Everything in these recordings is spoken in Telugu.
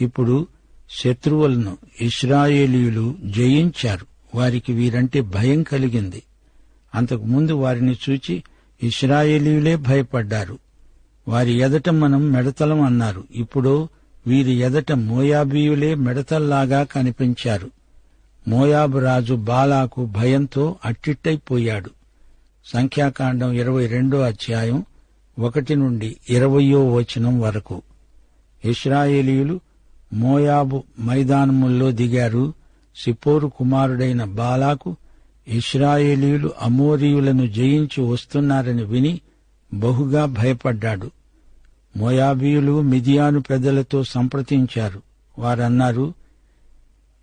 ఇప్పుడు శత్రువులను ఇస్రాయేలీయులు జయించారు. వారికి వీరంటే భయం కలిగింది. అంతకుముందు వారిని చూచి ఇస్రాయేలీయులే భయపడ్డారు. వారి ఎదట మనం మెడతలం అన్నారు. ఇప్పుడు వీరి ఎదట మోయాబీయులే మెడతల్లాగా కనిపించారు. మోయాబు రాజు బాలాకు భయంతో అట్టిట్టయిపోయాడు. సంఖ్యాకాండం ఇరవై రెండో అధ్యాయం ఒకటి నుండి ఇరవయో వచనం వరకు. ఇస్రాయేలీయులు మోయాబు మైదానముల్లో దిగారు. సిపోరు కుమారుడైన బాలాకు ఇస్రాయేలీయులు అమోరీయులను జయించి వస్తున్నారని విని బహుగా భయపడ్డాడు. మోయాబీయులు మిదియాను పెద్దలతో సంప్రదించారు. వారన్నారు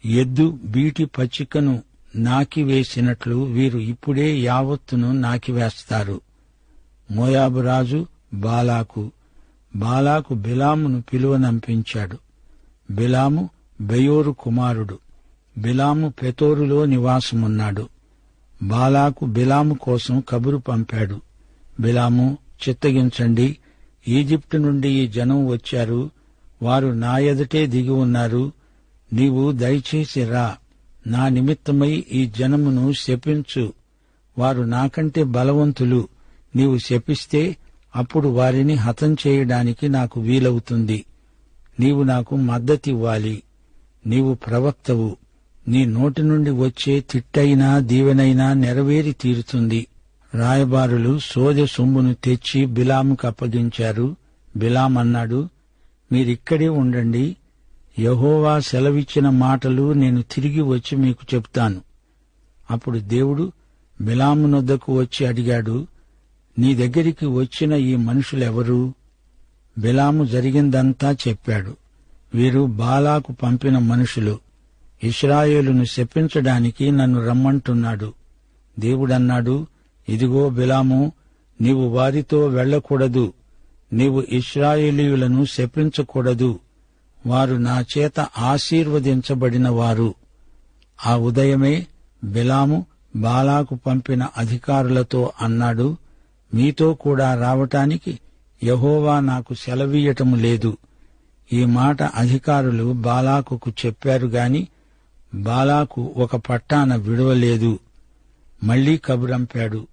ఎద్దు బీటి పచ్చికను నాకివేసినట్లు వీరు ఇప్పుడే యావత్తును నాకివేస్తారు మోయాబు రాజు బాలాకు బాలాకు బిలామును పిలువనంపించాడు. బిలాము బెయోరు కుమారుడు. బిలాము పెతోరులో నివాసమున్నాడు. బాలాకు బిలాము కోసం కబురు పంపాడు. బిలాము చిత్తగించండి. ఈజిప్టు నుండి ఈ జనం వచ్చారు. వారు నా ఎదుటే దిగి ఉన్నారు. నీవు దయచేసి రా. నా నిమిత్తమై ఈ జనమును శపించు. వారు నాకంటే బలవంతులు. నీవు శపిస్తే అప్పుడు వారిని హతం చేయడానికి నాకు వీలవుతుంది. నీవు నాకు మద్దతివ్వాలి. నీవు ప్రవక్తవు. నీ నోటి నుండి వచ్చే తిట్టైనా దీవెనైనా నెరవేరి తీరుతుంది. రాయబారులు సోద సొమ్మును తెచ్చి బిలాముకు అప్పగించారు. బిలాం అన్నాడు మీరిక్కడే ఉండండి. యహోవా సెలవిచ్చిన మాటలు నేను తిరిగి వచ్చి మీకు చెప్తాను. అప్పుడు దేవుడు బిలామునొద్దకు వచ్చి అడిగాడు నీ దగ్గరికి వచ్చిన ఈ మనుషులెవరు? బిలాము జరిగిందంతా చెప్పాడు. వీరు బాలాకు పంపిన మనుషులు ఇస్రాయేలును శపించడానికి నన్ను రమ్మంటున్నాడు. దేవుడన్నాడు ఇదిగో బిలాము నీవు వారితో వెళ్ళకూడదు నీవు ఇస్రాయేలీయులను శపించకూడదు వారు నా చేత ఆశీర్వదించబడిన వారు. ఆ ఉదయమే బిలాము బాలాకు పంపిన అధికారులతో అన్నాడు మీతో కూడా రావటానికి యహోవా నాకు సెలవీయటము లేదు. ఈ మాట అధికారులు బాలాకుకు చెప్పారు గాని బాలాకు ఒక పట్టాన విడవలేదు. మళ్ళీ కబురంపాడు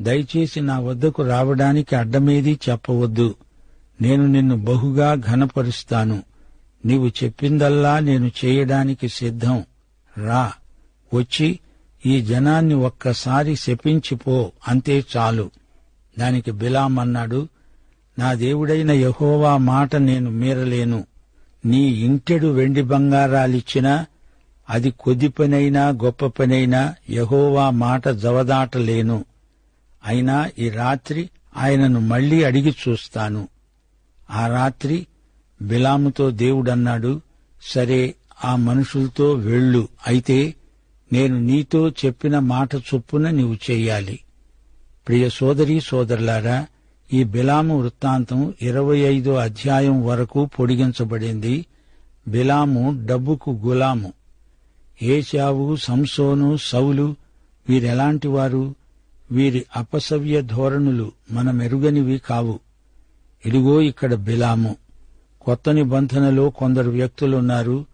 దయచేసి నా వద్దకు రావడానికి అడ్డమేదీ చెప్పవద్దు. నేను నిన్ను బహుగా ఘనపరుస్తాను. నీవు చెప్పిందల్లా నేను చేయడానికి సిద్ధం. రా వచ్చి ఈ జనాన్ని ఒక్కసారి శపించిపో అంతే చాలు. దానికి బిలామన్నాడు నా దేవుడైన యహోవా మాట నేను మీరలేను. నీ ఇంటెడు వెండి బంగారాలిచ్చినా అది కొద్ది పనైనా గొప్ప పనైనా యహోవా మాట జవదాటలేను. అయినా ఈ రాత్రి ఆయనను మళ్ళీ అడిగి చూస్తాను. ఆ రాత్రి బిలాముతో దేవుడన్నాడు సరే ఆ మనుషులతో వెళ్ళు అయితే నేను నీతో చెప్పిన మాట చొప్పున నీవు చెయ్యాలి. ప్రియ సోదరీ సోదరులారా ఈ బిలాము వృత్తాంతం ఇరవై ఐదో అధ్యాయం వరకు పొడిగించబడింది. బిలాము డబ్బుకు గులాము. ఏశావు సంసోను సౌలు వీరెలాంటి వారు? వీరి అపసవ్య ధోరణులు మనమెరుగనివి కావు. ఇదిగో ఇక్కడ బిలాము. కొత్త నిబంధనలో కొందరు వ్యక్తులున్నారు.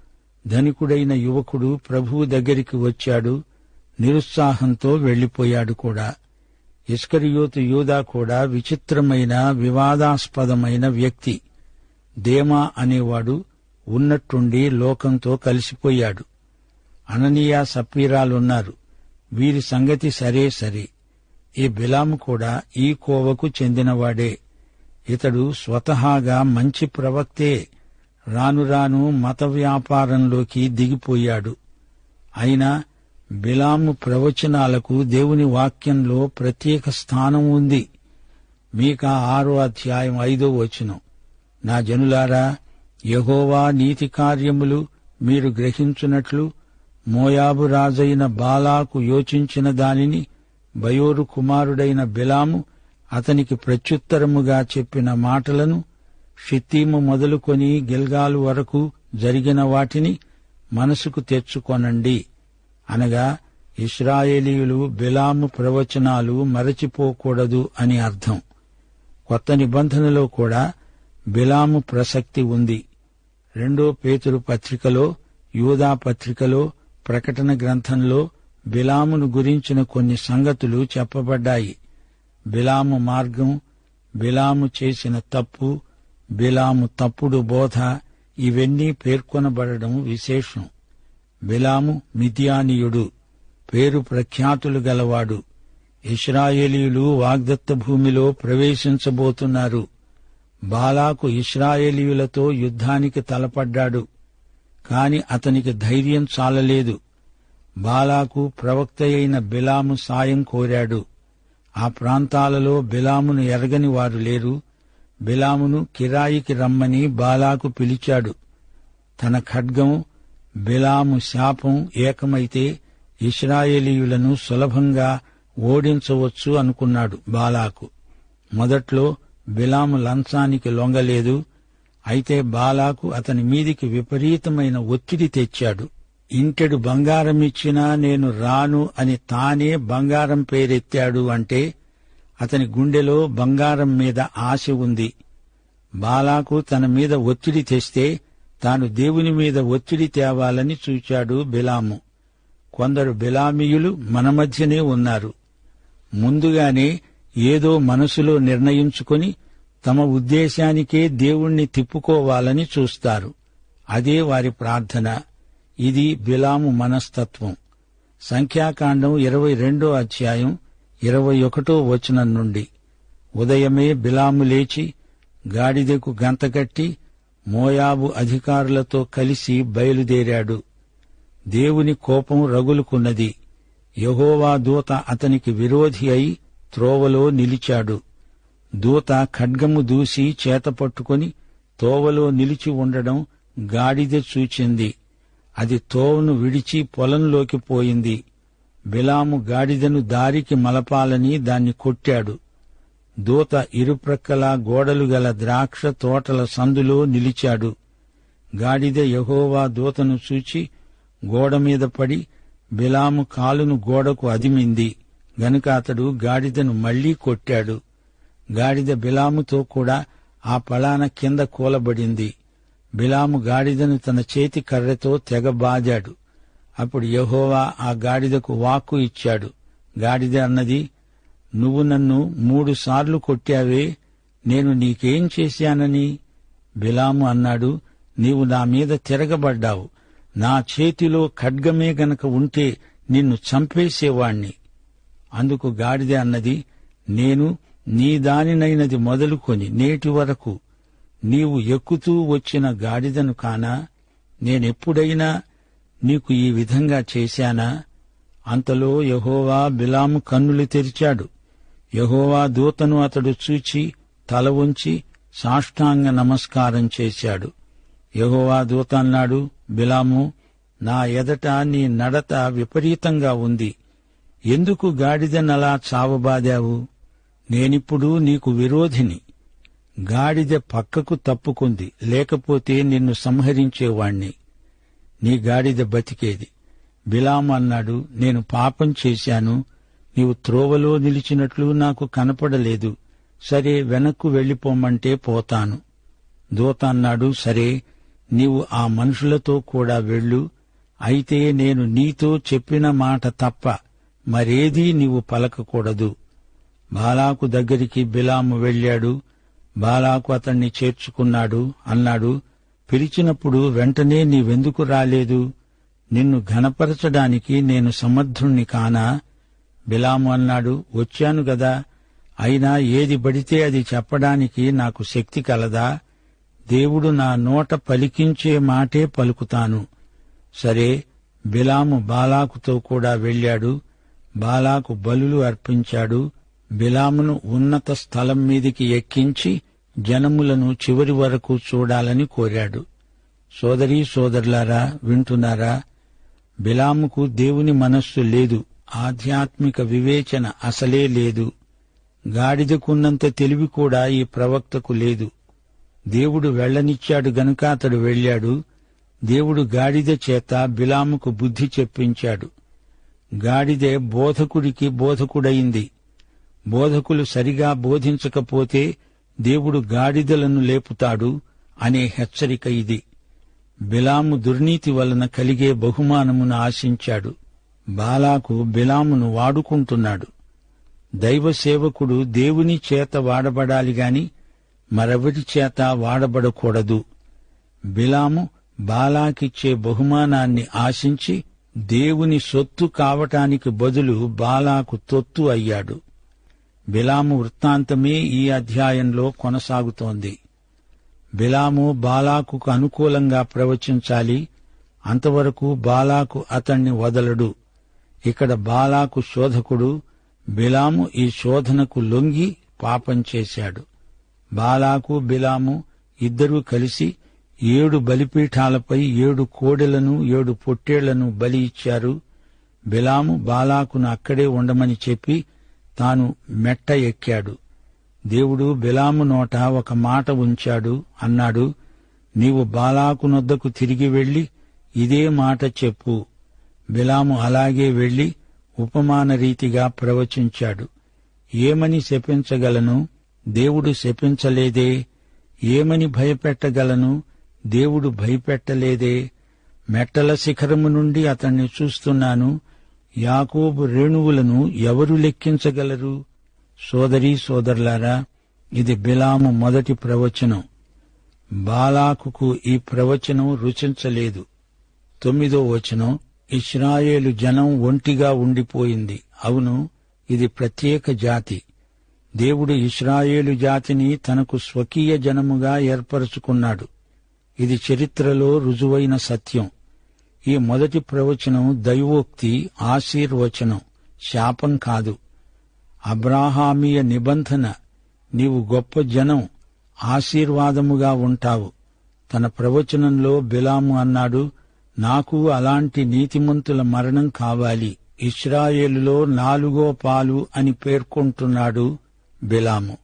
ధనికుడైన యువకుడు ప్రభువు దగ్గరికి వచ్చాడు. నిరుత్సాహంతో వెళ్ళిపోయాడు కూడా. ఇస్కరియోతు యూదా కూడా విచిత్రమైన వివాదాస్పదమైన వ్యక్తి. దేమా అనేవాడు ఉన్నట్టుండి లోకంతో కలిసిపోయాడు. అననీయ సప్పీరాలున్నారు. వీరి సంగతి సరే సరే. ఈ బిలాము కూడా ఈ కోవకు చెందినవాడే. ఇతడు స్వతహాగా మంచి ప్రవక్తే. రాను రాను మత వ్యాపారంలోకి దిగిపోయాడు. అయినా బిలాము ప్రవచనాలకు దేవుని వాక్యంలో ప్రత్యేక స్థానం ఉంది. మీక ఆరో అధ్యాయం ఐదో వచనం. నా జనులారా యహోవా నీతి కార్యములు మీరు గ్రహించున్నట్లు మోయాబు రాజైన బాలాకు యోచించిన దానిని బయోరు కుమారుడైన బిలాము అతనికి ప్రత్యుత్తరముగా చెప్పిన మాటలను షిత్తీము మొదలుకొని గిల్గాలు వరకు జరిగిన వాటిని మనసుకు తెచ్చుకొనండి. అనగా ఇస్రాయేలీయులు బిలాము ప్రవచనాలు మరచిపోకూడదు అని అర్థం. కొత్త నిబంధనలో కూడా బిలాము ప్రసక్తి ఉంది. రెండో పేతురు పత్రికలో యూదా పత్రికలో ప్రకటన గ్రంథంలో బిలామును గురించిన కొన్ని సంగతులు చెప్పబడ్డాయి. బిలాము మార్గం బిలాము చేసిన తప్పు బిలాము తప్పుడు బోధ ఇవన్నీ పేర్కొనబడడం విశేషం. బిలాము మిథియానీయుడు పేరు ప్రఖ్యాతులు గలవాడు. ఇస్రాయేలీయులు వాగ్దత్త భూమిలో ప్రవేశించబోతున్నారు. బాలాకు ఇస్రాయేలీయులతో యుద్ధానికి తలపడ్డాడు. కాని అతనికి ధైర్యం చాలలేదు. బాలాకు ప్రవక్త అయిన బిలాము సాయం కోరాడు. ఆ ప్రాంతాలలో బిలామును ఎరగని వారు లేరు. బిలామును కిరాయికి రమ్మని బాలాకు పిలిచాడు. తన ఖడ్గం బిలాము శాపం ఏకమైతే ఇస్రాయేలీయులను సులభంగా ఓడించవచ్చు అనుకున్నాడు బాలాకు. మొదట్లో బిలాము లంచానికి లొంగలేదు అయితే బాలాకు అతని మీదికి విపరీతమైన ఒత్తిడి తెచ్చాడు. ఇంటెడు బంగారమిచ్చినా నేను రాను అని తానే బంగారం పేరెత్తాడు అంటే అతని గుండెలో బంగారం మీద ఆశ ఉంది. బాలాకు తన మీద ఒత్తిడి తెస్తే తాను దేవుని మీద ఒత్తిడి తేవాలని చూచాడు బిలాము. కొందరు బిలామీయులు మన మధ్యనే ఉన్నారు. ముందుగానే ఏదో మనసులో నిర్ణయించుకొని తమ ఉద్దేశానికే దేవుణ్ణి తిప్పుకోవాలని చూస్తారు. అదే వారి ప్రార్థన. ఇది బిలాము మనస్తత్వం. సంఖ్యాకాండం ఇరవై రెండో అధ్యాయం ఇరవై ఒకటో వచనం నుండి. ఉదయమే బిలాము లేచి గాడిదకు గంతకట్టి మోయాబు అధికారులతో కలిసి బయలుదేరాడు. దేవుని కోపం రగులుకున్నది. యహోవా దూత అతనికి విరోధి అయి త్రోవలో నిలిచాడు. దూత ఖడ్గము దూసి చేతపట్టుకుని తోవలో నిలిచి ఉండడం గాడిద చూచింది. అది తోవను విడిచి పొలంలోకి పోయింది. బిలాము గాడిదను దారికి మలపాలని దాన్ని కొట్టాడు. దూత ఇరుప్రక్కల గోడలు గల ద్రాక్ష తోటల సందులో నిలిచాడు. గాడిద యహోవా దూతను చూచి గోడ మీద పడి బిలాము కాలును గోడకు అదిమింది. గనుక అతడు గాడిదను మళ్ళీ కొట్టాడు. గాడిద బిలాముతో కూడా ఆ పలాన కింద కూలబడింది. బిలాము గాడిదను తన చేతి కర్రతో తెగ బాదాడు. అప్పుడు యహోవా ఆ గాడిదకు వాక్కు ఇచ్చాడు. గాడిద అన్నది నువ్వు నన్ను మూడు సార్లు కొట్టావే నేను నీకేం చేశానని? బిలాము అన్నాడు నీవు నా మీద తిరగబడ్డావు. నా చేతిలో ఖడ్గమే గనక ఉంటే నిన్ను చంపేసేవాణ్ణి. అందుకు గాడిద అన్నది నేను నీ దానినైనది మొదలుకొని నేటి వరకు నీవు ఎక్కుతూ వచ్చిన గాడిదను కానా? నేనెప్పుడైనా నీకు ఈ విధంగా చేశానా? అంతలో యహోవా బిలాము కన్నులు తెరిచాడు. యహోవా దూతను అతడు చూచి తల ఉంచి సాష్టాంగ నమస్కారం చేశాడు. యహోవా దూత అన్నాడు బిలాము నా ఎదట నీ నడత విపరీతంగా ఉంది. ఎందుకు గాడిదనలా చావబాదావు? నేనిప్పుడు నీకు విరోధిని. గాడిద పక్కకు తప్పుకుంది లేకపోతే నిన్ను సంహరించేవాణ్ణి. నీ గాడిద బతికేది. బిలాము అన్నాడు నేను పాపం చేశాను నీవు త్రోవలో నిలిచినట్లు నాకు కనపడలేదు. సరే వెనక్కు వెళ్ళిపోమంటే పోతాను. దూత అన్నాడు సరే నీవు ఆ మనుషులతో కూడా వెళ్ళు. అయితే నేను నీతో చెప్పిన మాట తప్ప మరేదీ నీవు పలకకూడదు. బాలాకు దగ్గరికి బిలాము వెళ్ళాడు. బాలాకు అతణ్ణి చేర్చుకున్నాడు అన్నాడు పిలిచినప్పుడు వెంటనే నీవెందుకు రాలేదు? నిన్ను ఘనపరచడానికి నేను సమర్థుణ్ణి కానా? బిలాము అన్నాడు వచ్చాను గదా అయినా ఏది పడితే అది చెప్పడానికి నాకు శక్తి కలదా? దేవుడు నా నోట పలికించే మాటే పలుకుతాను. సరే బిలాము బాలాకుతో కూడా వెళ్ళాడు. బాలాకు బలులు అర్పించాడు. బిలామును ఉన్నత స్థలం మీదికి ఎక్కించి జనములను చివరి వరకు చూడాలని కోరాడు. సోదరీ సోదరులారా వింటున్నారా? బిలాముకు దేవుని మనస్సు లేదు. ఆధ్యాత్మిక వివేచన అసలే లేదు. గాడిదకున్నంత తెలివి కూడా ఈ ప్రవక్తకు లేదు. దేవుడు వెళ్ళనిచ్చాడు గనుక అతడు వెళ్ళాడు. దేవుడు గాడిద చేత బిలాముకు బుద్ధి చెప్పించాడు. గాడిదే బోధకుడికి బోధకుడయింది. బోధకులు సరిగా బోధించకపోతే దేవుడు గాడిదలను లేపుతాడు అనే హెచ్చరిక ఇది. బిలాము దుర్నీతి వలన కలిగే బహుమానమును ఆశించాడు. బాలాకు బిలామును వాడుకుంటున్నాడు. దైవ సేవకుడు దేవుని చేత వాడబడాలి గాని మరెవరి చేత వాడబడకూడదు. బిలాము బాలాకిచ్చే బహుమానాన్ని ఆశించి దేవుని సొత్తు కావటానికి బదులు బాలాకు తొత్తు అయ్యాడు. బిలాము వృత్తాంతమే ఈ అధ్యాయంలో కొనసాగుతోంది. బిలాము బాలాకుకు అనుకూలంగా ప్రవచించాలి అంతవరకు బాలాకు అతణ్ణి వదలడు. ఇక్కడ బాలాకు శోధకుడు బిలాము ఈ శోధనకు లొంగి పాపం చేశాడు. బాలాకు బిలాము ఇద్దరూ కలిసి ఏడు బలిపీఠాలపై ఏడు కోడెలను ఏడు పొట్టేళ్ళను బలి ఇచ్చారు. బిలాము బాలాకును అక్కడే ఉండమని చెప్పి తాను మెట్ట ఎక్కాడు. దేవుడు బిలాము నోట ఒక మాట ఉంచాడు. అన్నాడు నీవు బాలాకునొద్దకు తిరిగి వెళ్ళి ఇదే మాట చెప్పు. బిలాము అలాగే వెళ్ళి ఉపమాన రీతిగా ప్రవచించాడు. ఏమని శపించగలను? దేవుడు శపించలేదే. ఏమని భయపెట్టగలను? దేవుడు భయపెట్టలేదే. మెట్టల శిఖరము నుండి అతన్ని చూస్తున్నాను. యాకోబు రేణువులను ఎవరు లెక్కించగలరు? సోదరీ సోదరులారా ఇది బిలాము మొదటి ప్రవచనం. బాలాకుకు ఈ ప్రవచనం రుచించలేదు. తొమ్మిదో వచనం ఇస్రాయేలు జనం ఒంటిగా ఉండిపోయింది. అవును ఇది ప్రత్యేక జాతి. దేవుడు ఇస్రాయేలు జాతిని తనకు స్వకీయ జనముగా ఏర్పరచుకున్నాడు. ఇది చరిత్రలో రుజువైన సత్యం. ఈ మొదటి ప్రవచనం దైవోక్తి ఆశీర్వచనం. శాపం కాదు. అబ్రాహామీయ నిబంధన నీవు గొప్ప జనం ఆశీర్వాదముగా ఉంటావు. తన ప్రవచనంలో బిలాము అన్నాడు నాకు అలాంటి నీతిమంతుల మరణం కావాలి. ఇస్రాయేలులో నాలుగో పాలు అని పేర్కొంటున్నాడు బిలాము.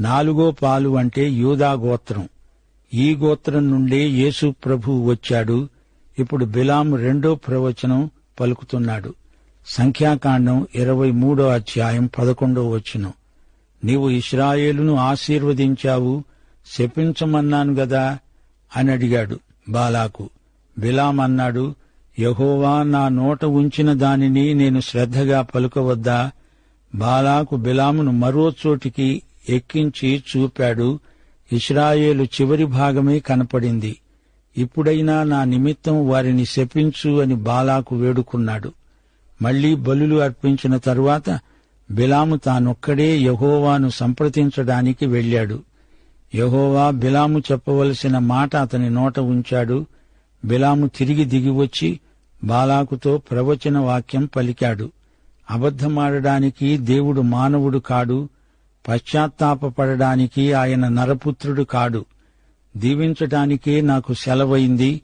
నాలుగో పాలు అంటే యూదా గోత్రం. ఈ గోత్రం నుండే యేసు ప్రభు వచ్చాడు. ఇప్పుడు బిలాము రెండో ప్రవచనం పలుకుతున్నాడు. సంఖ్యాకాండం ఇరవై మూడో అధ్యాయం పదకొండో వచనం. నీవు ఇస్రాయేలును ఆశీర్వదించావు శపించమన్నాను గదా? అని అడిగాడు బాలాకు. బిలాం అన్నాడు యహోవా నా నోట ఉంచిన దానిని నేను శ్రద్ధగా పలుకవద్దా? బాలాకు బిలామును మరో చోటికి ఎక్కించి చూపాడు. ఇస్రాయేలు చివరి భాగమే కనపడింది. ఇప్పుడైనా నా నిమిత్తం వారిని శపించు అని బాలాకు వేడుకున్నాడు. మళ్ళీ బలులు అర్పించిన తరువాత బిలాము తానొక్కడే యహోవాను సంప్రదించడానికి వెళ్ళాడు. యహోవా బిలాము చెప్పవలసిన మాట అతని నోట ఉంచాడు. బిలాము తిరిగి దిగివచ్చి బాలాకుతో ప్రవచన వాక్యం పలికాడు. అబద్ధమాడడానికి దేవుడు మానవుడు కాడు. పశ్చాత్తాపడడానికి ఆయన నరపుత్రుడు కాడు. దీవించటానికే నాకు సెలవైంది.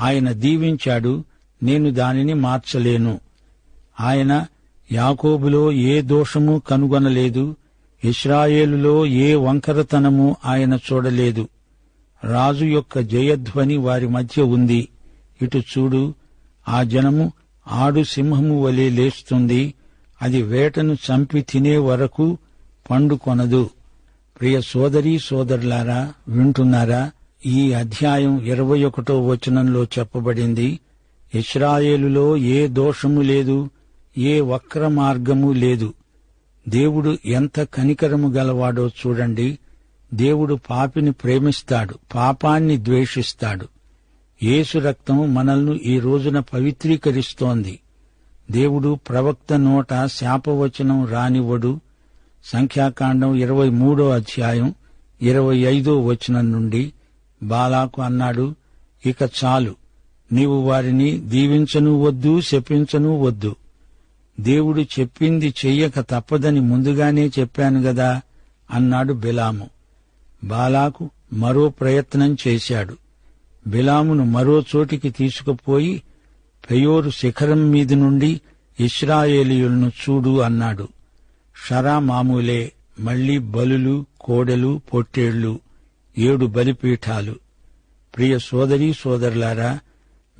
ఆయన దీవించాడు. నేను దానిని మార్చలేను. ఆయన యాకోబులో ఏ దోషము కనుగొనలేదు. ఇస్రాయేలులో ఏ వంకరతనము ఆయన చూడలేదు. రాజు యొక్క జయధ్వని వారి మధ్య ఉంది. ఇటు చూడు ఆ జనము ఆడు సింహము వలె లేస్తుంది. అది వేటను చంపి తినే వరకు పండు కొనదు ప్రియ సోదరీ సోదరులారా వింటున్నారా? ఈ అధ్యాయం ఇరవై ఒకటో వచనంలో చెప్పబడింది. ఇస్రాయేలులో ఏ దోషము లేదు ఏ వక్ర మార్గము లేదు. దేవుడు ఎంత కనికరము గలవాడో చూడండి. దేవుడు పాపిని ప్రేమిస్తాడు పాపాన్ని ద్వేషిస్తాడు. యేసు రక్తం మనల్ని ఈ రోజున పవిత్రీకరిస్తోంది. దేవుడు ప్రవక్త నోట శాపవచనం రానివ్వడు. సంఖ్యాకాండం ఇరవై మూడో అధ్యాయం ఇరవై ఐదో వచనం నుండి బాలాకు అన్నాడు ఇక చాలు. నీవు వారిని దీవించను వద్దు శపించను వద్దు. దేవుడు చెప్పింది చెయ్యక తప్పదని ముందుగానే చెప్పాను గదా అన్నాడు బిలాము. బాలాకు మరో ప్రయత్నం చేశాడు. బిలామును మరో చోటికి తీసుకుపోయి పెయోరు శిఖరం మీది నుండి ఇస్రాయేలీయులను చూడు అన్నాడు. షరా మామూలే మళ్ళీ బలులు కోడెలు పొట్టేళ్ళు ఏడు బలిపీఠాలు. ప్రియ సోదరీ సోదరులారా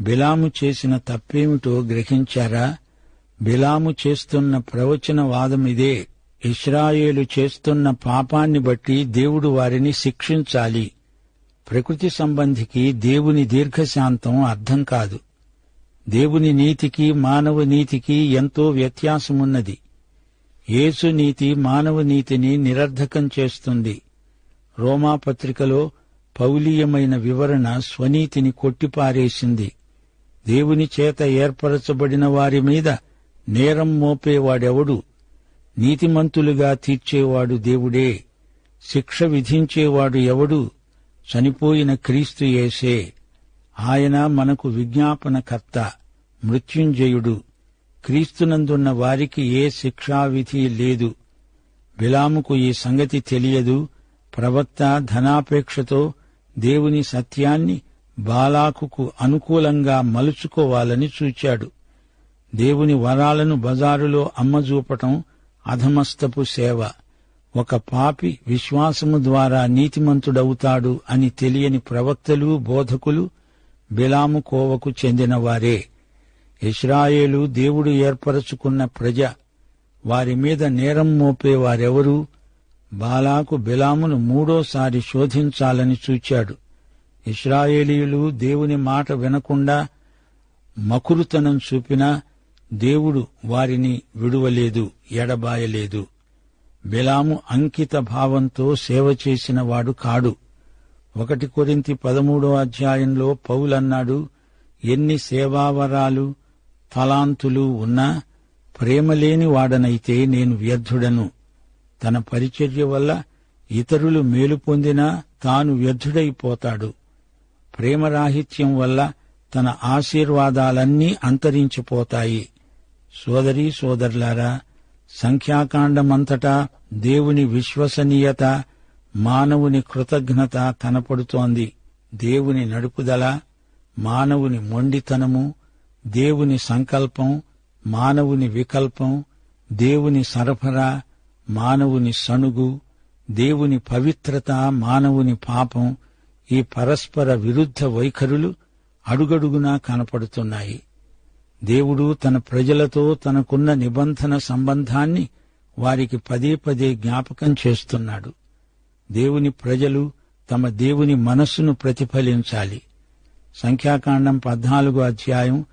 బిలాము చేసిన తప్పేమిటో గ్రహించారా? బిలాము చేస్తున్న ప్రవచన వాదమిదే ఇస్రాయేలు చేస్తున్న పాపాన్ని బట్టి దేవుడు వారిని శిక్షించాలి. ప్రకృతి సంబంధికి దేవుని దీర్ఘశాంతం అర్థం కాదు. దేవుని నీతికి మానవ నీతికి ఎంతో వ్యత్యాసమున్నది. యేసు నీతి మానవ నీతిని నిరర్ధకం చేస్తుంది. రోమాపత్రికలో పౌలీయమైన వివరణ స్వనీతిని కొట్టిపారేసింది. దేవుని చేత ఏర్పరచబడిన వారి మీద నేరం మోపేవాడెవడు? నీతిమంతులుగా తీర్చేవాడు దేవుడే శిక్ష విధించేవాడు ఎవడు? చనిపోయిన క్రీస్తు యేసే ఆయన మనకు విజ్ఞాపనకర్త మృత్యుంజయుడు. క్రీస్తునందున్న వారికి ఏ శిక్షావిధి లేదు. బిలాముకు ఈ సంగతి తెలియదు. ప్రవక్త ధనాపేక్షతో దేవుని సత్యాన్ని బాలాకుకు అనుకూలంగా మలుచుకోవాలని చూచాడు. దేవుని వరాలను బజారులో అమ్మజూపటం అధమస్తపు సేవ. ఒక పాపి విశ్వాసము ద్వారా నీతిమంతుడవుతాడు అని తెలియని ప్రవక్తలు బోధకులు బిలాము కోవకు చెందినవారే. ఇస్రాయేలు దేవుడు ఏర్పరచుకున్న ప్రజ. వారి మీద నేరం మోపేవారెవరూ బాలాకు బిలామును మూడోసారి శోధించాలని చూచాడు. ఇస్రాయేలీయులు దేవుని మాట వినకుండా మకురుతనం చూపినా దేవుడు వారిని విడువలేదు ఎడబాయలేదు. బిలాము అంకిత భావంతో సేవ చేసిన వాడు కాడు. ఒకటి కొరింతి పదమూడో అధ్యాయంలో పౌలన్నాడు ఎన్ని సేవావరాలు తలాంతులు ఉన్నా ప్రేమలేని వాడనైతే నేను వ్యర్థుడను. తన పరిచర్య వల్ల ఇతరులు మేలు పొందినా తాను వ్యర్థుడైపోతాడు. ప్రేమరాహిత్యం వల్ల తన ఆశీర్వాదాలన్నీ అంతరించిపోతాయి. సోదరీ సోదరులారా సంఖ్యాకాండమంతటా దేవుని విశ్వసనీయత మానవుని కృతజ్ఞత కనపడుతోంది దేవుని నడుపుదల మానవుని మొండితనము దేవుని సంకల్పం మానవుని వికల్పం దేవుని సరఫరా మానవుని సణుగు దేవుని పవిత్రత మానవుని పాపం ఈ పరస్పర విరుద్ధ వైఖరులు అడుగడుగునా కనపడుతున్నాయి. దేవుడు తన ప్రజలతో తనకున్న నిబంధన సంబంధాన్ని వారికి పదే పదే జ్ఞాపకం చేస్తున్నాడు. దేవుని ప్రజలు తమ దేవుని మనస్సును ప్రతిఫలించాలి. సంఖ్యాకాండం పద్నాలుగో అధ్యాయం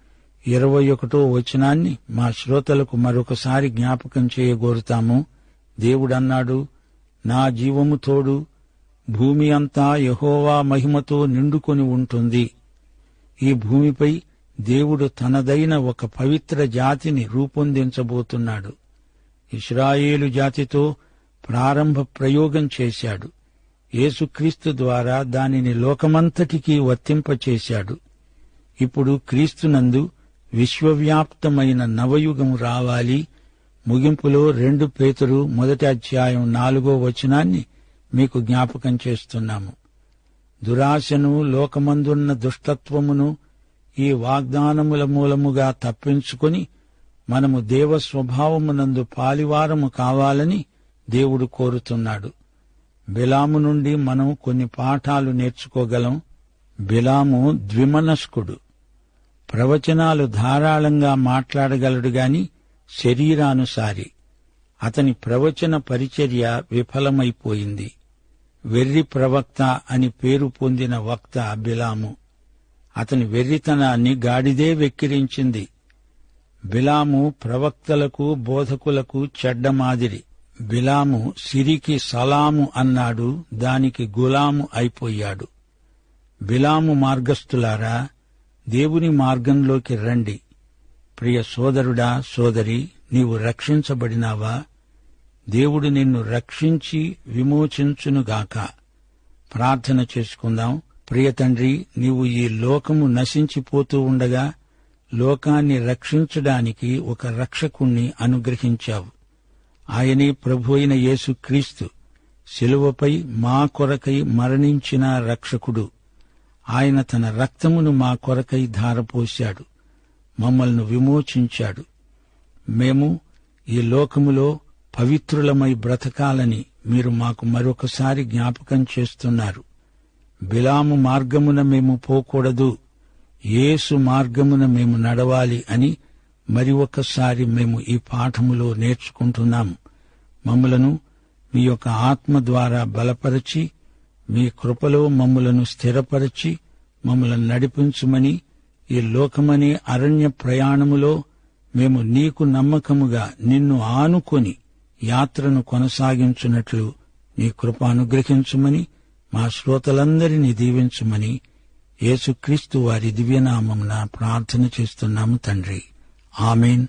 ఇరవై ఒకటో వచనాన్ని మా శ్రోతలకు మరొకసారి జ్ఞాపకం చేయగోరుతాము. దేవుడన్నాడు నా జీవము తోడు భూమి అంతా యహోవా మహిమతో నిండుకొని ఉంటుంది. ఈ భూమిపై దేవుడు తనదైన ఒక పవిత్ర జాతిని రూపొందించబోతున్నాడు. ఇస్రాయేలు జాతితో ప్రారంభ ప్రయోగం చేశాడు. యేసుక్రీస్తు ద్వారా దానిని లోకమంతటికీ వర్తింపచేశాడు. ఇప్పుడు క్రీస్తునందు విశ్వవ్యాప్తమైన నవయుగం రావాలి. ముగింపులో రెండు పేతురు మొదటి అధ్యాయం నాలుగో వచనాన్ని మీకు జ్ఞాపకం చేస్తున్నాము. దురాశను లోకమందున్న దుష్టత్వమును ఈ వాగ్దానముల మూలముగా తప్పించుకొని మనము దేవ స్వభావమునందు పాలివారము కావాలని దేవుడు కోరుతున్నాడు. బిలాము నుండి మనం కొన్ని పాఠాలు నేర్చుకోగలం. బిలాము ద్విమనస్కుడు. ప్రవచనాలు ధారాళంగా మాట్లాడగలడు గాని శరీరానుసారి. అతని ప్రవచన పరిచర్య విఫలమైపోయింది. వెర్రి ప్రవక్త అని పేరు పొందిన వక్త బిలాము. అతని వెర్రితనాన్ని గాడిదే వెక్కిరించింది. బిలాము ప్రవక్తలకు బోధకులకు చెడ్డ మాదిరి. బిలాము సిరికి సలాము అన్నాడు దానికి గులాము అయిపోయాడు. బిలాము మార్గస్థులారా దేవుని మార్గంలోకి రండి. ప్రియ సోదరుడా సోదరి నీవు రక్షించబడినావా? దేవుడు నిన్ను రక్షించి విమోచించునుగాక. ప్రార్థన చేసుకుందాం. ప్రియ తండ్రి నీవు ఈ లోకము నశించిపోతూ ఉండగా లోకాన్ని రక్షించడానికి ఒక రక్షకుణ్ణి అనుగ్రహించావు. ఆయనే ప్రభు అయిన యేసుక్రీస్తు శిలువపై మా కొరకై మరణించిన రక్షకుడు. ఆయన తన రక్తమును మా కొరకై ధారపోశాడు మమ్మల్ని విమోచించాడు. మేము ఈ లోకములో పవిత్రులమై బ్రతకాలని మీరు మాకు మరొకసారి జ్ఞాపకం చేస్తున్నారు. బిలాము మార్గమున మేము పోకూడదు. యేసు మార్గమున మేము నడవాలి అని మరి ఒకసారి మేము ఈ పాఠములో నేర్చుకుంటున్నాం. మమ్మలను మీ యొక్క ఆత్మ ద్వారా బలపరచి మీ కృపలో మమ్ములను స్థిరపరచి మమ్మలను నడిపించుమని ఈ లోకమనే అరణ్య ప్రయాణములో మేము నీకు నమ్మకముగా నిన్ను ఆనుకొని యాత్రను కొనసాగించున్నట్లు నీ కృప అనుగ్రహించుమని మా శ్రోతలందరినీ దీవించమని యేసుక్రీస్తు వారి దివ్యనామమున ప్రార్థన చేస్తున్నాము తండ్రి. ఆమెన్.